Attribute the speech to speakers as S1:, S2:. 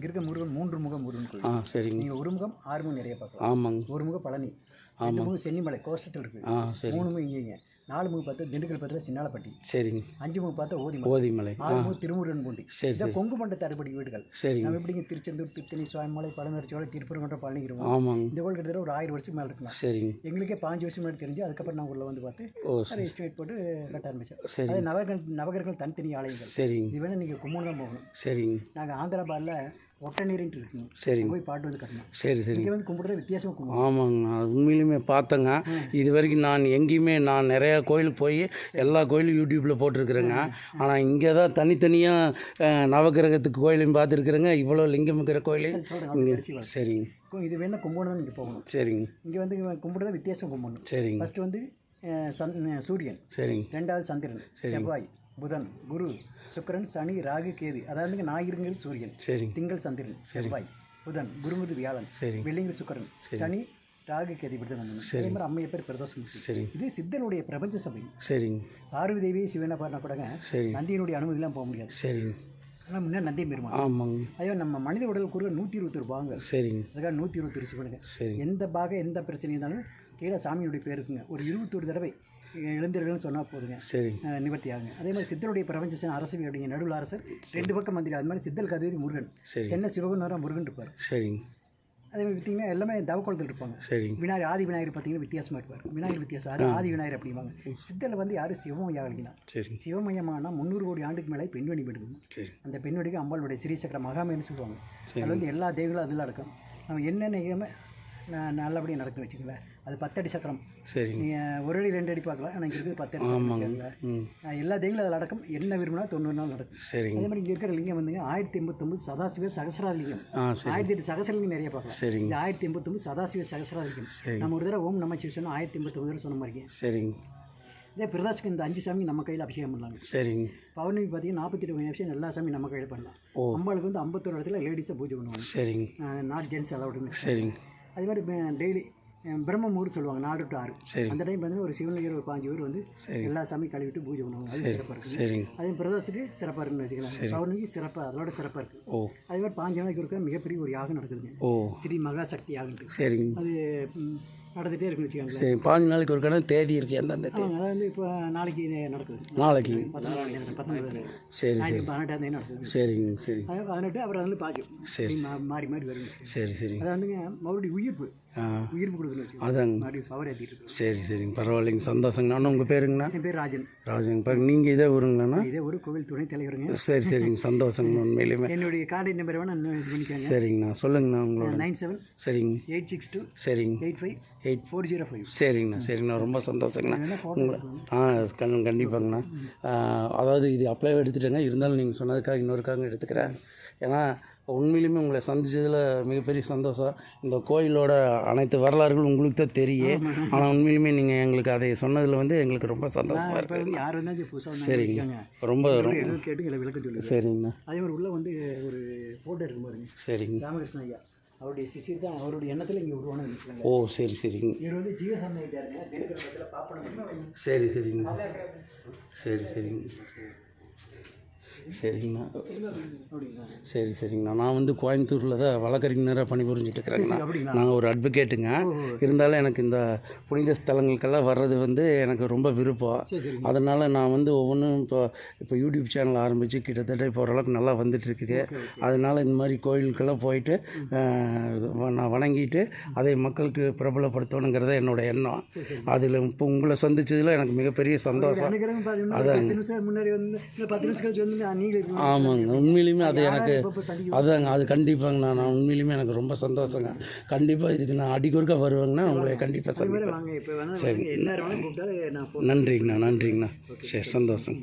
S1: இங்கே இருக்க முருகன் மூன்று முகம் முருகன்
S2: ஆ
S1: கோயில்
S2: சரிங்க.
S1: நீங்கள் ஒரு முகம் ஆறு முகம் நிறைய பார்க்கலாம்.
S2: ஆமாங்க.
S1: ஒரு முகம் பழனி ரெண்டு முகம் சென்னிமலை கோஷ்டத்தில் இருக்குது.
S2: ஆ சரி.
S1: மூணு முகம் இங்கேங்க. நாலு முகம் பார்த்தா திண்டுக்கல் பக்கத்தில் சின்னாலப்பட்டி.
S2: சரிங்க.
S1: அஞ்சு முகம் பார்த்தா ஓதிமலை.
S2: ஓதிமலை.
S1: ஆறு முகம் திருமுருகன் பூண்டி
S2: சரி.
S1: இந்த கொங்கு மண்டலத்தை அறுபடி வீடுகள்.
S2: சரிங்க.
S1: நம்ம எப்படிங்க திருச்செந்தூர் திருத்தணி சுவாமிமலை பழமரிச்சோலை திருப்பரங்குன்றம் பழனிக்கிறோம்
S2: ஆமாங்க.
S1: இந்த கோயில் கிட்டத்தட்ட ஒரு ஆயிரம் வருஷத்துக்கு மேலே இருக்கலாம்
S2: சரிங்க.
S1: எங்களுக்கே பாஞ்சு வருஷம் முன்னாடி தெரிஞ்சு அதுக்கப்புறம் நான் உள்ள வந்து பார்த்து அதை எஸ்டிமேட் போட்டு கட்ட ஆரம்பித்தோம்
S2: சரி
S1: நவகர்கள் நவகர்கள் தனித்தனி ஆலயங்கள்.
S2: சரிங்க.
S1: இது வேணால் நீங்கள் கும்பகோணம் தான் போகணும்.
S2: சரிங்க.
S1: நாங்கள் ஆந்திராபாடில் ஒட்டநீரின்ட்டு இருக்குங்க
S2: சரிங்க.
S1: போய் பாட்டு வந்து கட்டணும்.
S2: சரி சரி.
S1: இங்கே வந்து கும்பிட்றது வித்தியாசமாக கும்பிடுவோம்
S2: ஆமாங்க நான் உண்மையிலுமே பார்த்தேங்க. இது வரைக்கும் நான் எங்கேயுமே நான் நிறையா கோயிலுக்கு போய் எல்லா கோயிலும் யூடியூப்பில் போட்டிருக்கிறேங்க. ஆனால் இங்கே தான் தனித்தனியாக நவகிரகத்துக்கு கோயிலையும் பார்த்துருக்குறேங்க. இவ்வளோ லிங்கம் இருக்கிற கோயிலையும் இங்கே. சரிங்க.
S1: இது வேணால் கும்பகோணம் தான் நீங்கள் போகணும்.
S2: சரிங்க.
S1: இங்கே வந்து கும்பிட்றத வித்தியாசம் கும்பிடணும்.
S2: சரிங்க.
S1: ஃபஸ்ட்டு வந்து அஹ், சூரியன்.
S2: சரிங்க.
S1: ரெண்டாவது சந்திரன். செவ்வாய். புதன் குரு சுக்கிரன் சனி ராகு கேது. அதாவது ஞாயிறுங்கிறது சூரியன்.
S2: சரிங்க
S1: திங்கள் சந்திரன் செவ்வாய். புதன் குருங்குது வியாழன்.
S2: சரிங்க
S1: வெள்ளிங்கிற சுக்கிரன். சனி ராகு கேது இப்படி தான் பண்ணணும் அதே மாதிரி அம்மைய பேர் பிரதோஷம்
S2: சரிங்க
S1: இது சித்தனுடைய பிரபஞ்ச சபை.
S2: சரிங்க
S1: பார்வதி தேவி சிவனை பாடினா கூடங்க
S2: சரிங்க
S1: நந்தியினுடைய அனுமதிலாம் போக முடியாது.
S2: சரிங்க
S1: ஆனால் முன்னே நந்தி பெருமாள்.
S2: ஆமாங்க.
S1: அதே நம்ம மனித உடல் கூறுக நூற்றி இருபத்தொரு பாகங்கள்.
S2: சரிங்க
S1: அதுக்காக நூற்றி இருபத்தொரு சிவனுங்க.
S2: சரிங்க
S1: எந்த பாகம் எந்த பிரச்சனை இருந்தாலும் கீழே சாமியுடைய பேர் இருக்குங்க. ஒரு இருபத்தொரு தடவை எழுந்திரர்கள்னு சொன்னால் போதுங்க. அஹ், நிவர்த்தி ஆகுங்க அதே மாதிரி சித்தருடைய பிரபஞ்ச சேனை அரசு அப்படிங்க. நடுவில் அரசர் ரெண்டு பக்கம் மந்திரி. அது மாதிரி சித்தல் கதிரி முருகன்.
S2: சரி.
S1: சென்னை சிவகுமாரா முருகன் இருப்பார்.
S2: சரிங்க
S1: அதே மாதிரி பார்த்தீங்கன்னா எல்லாமே தவக்குளத்தில் இருப்பாங்க.
S2: சரிங்க
S1: விநாயகர் ஆதி விநாயகர் பார்த்தீங்கன்னா வித்தியாசமாக இருப்பார். விநாயகர் வித்தியாசம் அது ஆதி விநாயகர் அப்படிம்பாங்க. சித்தரில் வந்து யாரும் சிவமயம் ஆகலைங்களா
S2: சரிங்க
S1: சிவமயமானா முந்நூறு கோடி ஆண்டுக்கு மேலே பெண்வெளி பெடுக்கும்
S2: சரி.
S1: அந்த பெண்வெளிக்கு அம்பாளுடைய ஸ்ரீசக்கர மகாமேன்னு சொல்லுவாங்க. அதில் வந்து எல்லா தெய்வங்களும் அதில் அடக்கம். நம்ம என்னென்ன ஏமே நல்லபடியாக நடக்கும் வச்சுக்கங்களேன் அது பத்தடி சக்கரம்.
S2: சரிங்க.
S1: நீங்கள் ஒரு அடி ரெண்டு அடி பார்க்கலாம். ஆனால் இங்கே இருக்குது பத்தடி சக்கரம் எல்லா தெய்வங்களும் அதில் அடக்கம் என்ன விரும்பினா தொண்ணூறு நாள் நடக்கும்.
S2: சரிங்க.
S1: அதே மாதிரி இங்கே இருக்கிற லிங்கம் வந்துங்க ஆயிரத்தி எண்பத்தொம்பது சதாசிவ சகசராலிங்கம்
S2: சரி
S1: ஆயிரத்தி எட்டு சகசரலிங்கம் நிறைய பார்க்கலாம்.
S2: சரிங்க.
S1: இது ஆயிரத்தி எண்பத்தொம்பது சதாசிவ சகசராலிங்கம். நம்ம ஒரு தடவை ஓம் நம்ம சொன்னால் ஆயிரத்தி எண்பத்தொம்பது தடவை சொன்ன மாதிரி
S2: சரிங்க.
S1: இதே பிரதாசுக்கு இந்த அஞ்சு சாமி நம்ம கையில் அபிஷேகம் பண்ணலாங்க.
S2: சரிங்க.
S1: பௌர்ணமி பார்த்தீங்கன்னா நாற்பத்தி எட்டு அபிஷேகம் எல்லா சாமி நம்ம கையில் பண்ணலாம். அம்பாளுக்கு வந்து ஐம்பத்தொரு இடத்துல லேடிஸை பூஜை பண்ணுவாங்க.
S2: சரிங்க.
S1: நாட் ஜென்ஸ் அலவுடுன்னு
S2: சரிங்க.
S1: அதே மாதிரி டெய்லி பிரம்ம முகூர்த்தம் சொல்லுவாங்க நாலு டு ஆறு. அந்த டைம் பார்த்தீங்கன்னா ஒரு சிவனடியார் ஒரு பாஞ்சு பேர் வந்து எல்லா சாமி கழுவிட்டு பூஜை பண்ணுவாங்க. அது சிறப்பாக இருக்குது
S2: சரிங்க.
S1: அதே பிரதோஷத்துக்கு சிறப்பாக இருக்குன்னு வச்சுக்கலாம் பௌர்ணமிக்கு சிறப்பாக அதோட சிறப்பாக இருக்குது
S2: ஓ.
S1: அதே மாதிரி பாஞ்சு நாளைக்கு இருக்க மிகப்பெரிய ஒரு யாகம் நடக்குதுங்க.
S2: ஓ.
S1: ஸ்ரீ மகாசக்தி
S2: சரிங்க.
S1: அது நடந்துகிட்டே இருக்குன்னு வச்சுக்கோங்களேன்.
S2: சரி பாஞ்சு நாளைக்கு ஒரு கடை தேதி இருக்குது எந்தெந்த தேதி?
S1: அதாவது இப்போ நாளைக்கு இது நடக்குது.
S2: நாளைக்கு.
S1: பத்தொன்பதாம் தேதி. பத்தொன்பது
S2: சரி. சரி
S1: தேதி நடக்குது.
S2: சரிங்க சரி.
S1: பதினெட்டு அப்புறம் அதில் பாஞ்சு
S2: சரி.
S1: மாறி மாறி வருங்க
S2: சரி சரிங்க
S1: அது வந்துங்க மறுபடியும் உயிர்ப்பு. உயிர்ப்பு கொடுக்குன்னு வச்சுக்கோங்க.
S2: அதாங்க.
S1: மறுபடியும் பவர் ஏற்றிட்டு
S2: சரி சரிங்க. பரவாயில்லைங்க. சந்தோஷங்க. நான் உங்கள் பேருங்கண்ணா?
S1: என் பேர் ராஜன்.
S2: ராஜங்க பாருங்க நீங்கள் இதே ஊருங்களாண்ணா?
S1: இதே ஒரு கோவில் துணைத் தலைவருங்க.
S2: சரி சரிங்க. சந்தோஷங்க உண்மையிலுமே.
S1: என்னுடைய கான்டாக்ட் நம்பர் வேணா இன்னும் இது பண்ணிக்கோங்க.
S2: சரிங்கண்ணா. சொல்லுங்கண்ணா உங்களோட.
S1: நைன் செவன்
S2: சரிங்க.
S1: எயிட் சிக்ஸ் டூ
S2: சரிங்க.
S1: Eight five
S2: eight
S1: four zero five.
S2: சரிங்கண்ணா சரிங்கண்ணா. ரொம்ப சந்தோஷங்கண்ணா. உங்களை ஆ கண் கண்டிப்பாங்கண்ணா. அதாவது இது அப்ளை எடுத்துட்டேங்க. இருந்தாலும் நீங்கள் சொன்னதுக்காக இன்னொருக்காக எடுத்துக்கிறேன். ஏன்னா உண்மையிலுமே உங்களை சந்திச்சதில் மிகப்பெரிய சந்தோஷம். இந்த கோயிலோட அனைத்து வரலாறுகளும் உங்களுக்கு தான் தெரியும். ஆனால் உண்மையிலுமே நீங்கள் எங்களுக்கு அதை சொன்னதில் வந்து எங்களுக்கு ரொம்ப சந்தோஷமாக
S1: இப்போ
S2: இருக்கு.
S1: வந்து யார் புதுசாக
S2: சரிங்க. ரொம்ப
S1: கேட்டு விளக்கம் சொல்லுங்க
S2: சரிங்கண்ணா.
S1: அதே மாதிரி உள்ள வந்து ஒரு ஃபோட்டோ இருக்கு பாருங்க.
S2: சரிங்க.
S1: ராமகிருஷ்ண ஐயா. அவருடைய சிசிர் தான் அவருடைய எண்ணத்தில் இங்கே உருவானது
S2: ஓ சரி சரிங்க.
S1: இவர் வந்து ஜீவசாமி ஆகிட்டாருங்க திருக்கணத்தில் பாப்பனம்
S2: சரி சரிங்க. சரி சரிங்க. சரிங்கண்ணா. சரி சரிங்கண்ணா. நான் வந்து கோயம்புத்தூரில் தான் வழக்கறிஞராக பணிபுரிஞ்சிட்டு இருக்கிறேங்கண்ணா. நான் ஒரு அட்வொகேட்டுங்க இருந்தாலும் எனக்கு இந்த புனித ஸ்தலங்களுக்கெல்லாம் வர்றது வந்து எனக்கு ரொம்ப விருப்பம். அதனால் நான் வந்து ஒவ்வொன்றும் இப்போ இப்போ யூடியூப் சேனல் ஆரம்பித்து கிட்டத்தட்ட இப்போ ஓரளவுக்கு நல்லா வந்துட்டு இருக்குது அதனால் இந்த மாதிரி கோயிலுக்கெல்லாம் போயிட்டு நான் வணங்கிட்டு அதை மக்களுக்கு பிரபலப்படுத்தணுங்கிறத என்னோட எண்ணம். அதில் இப்போ உங்களை சந்திச்சதில் எனக்கு மிகப்பெரிய சந்தோஷம்.
S1: நிமிஷம் முன்னாடி வந்து பத்து நிமிஷம் கழிச்சு வந்து நீங்களே
S2: ஆமாங்க. உண்மையிலுமே அது எனக்கு அதாங்க. அது கண்டிப்பாங்கண்ணா நான் உண்மையிலுமே எனக்கு ரொம்ப சந்தோஷங்க. கண்டிப்பாக இதுக்கு நான் அடிக்கொருக்கா வருவேங்கண்ணா. உங்களை கண்டிப்பாக சந்திப்பேன்.
S1: ஃபோன்
S2: நன்றிங்கண்ணா நன்றிங்கண்ணா. சரி. சந்தோஷம்.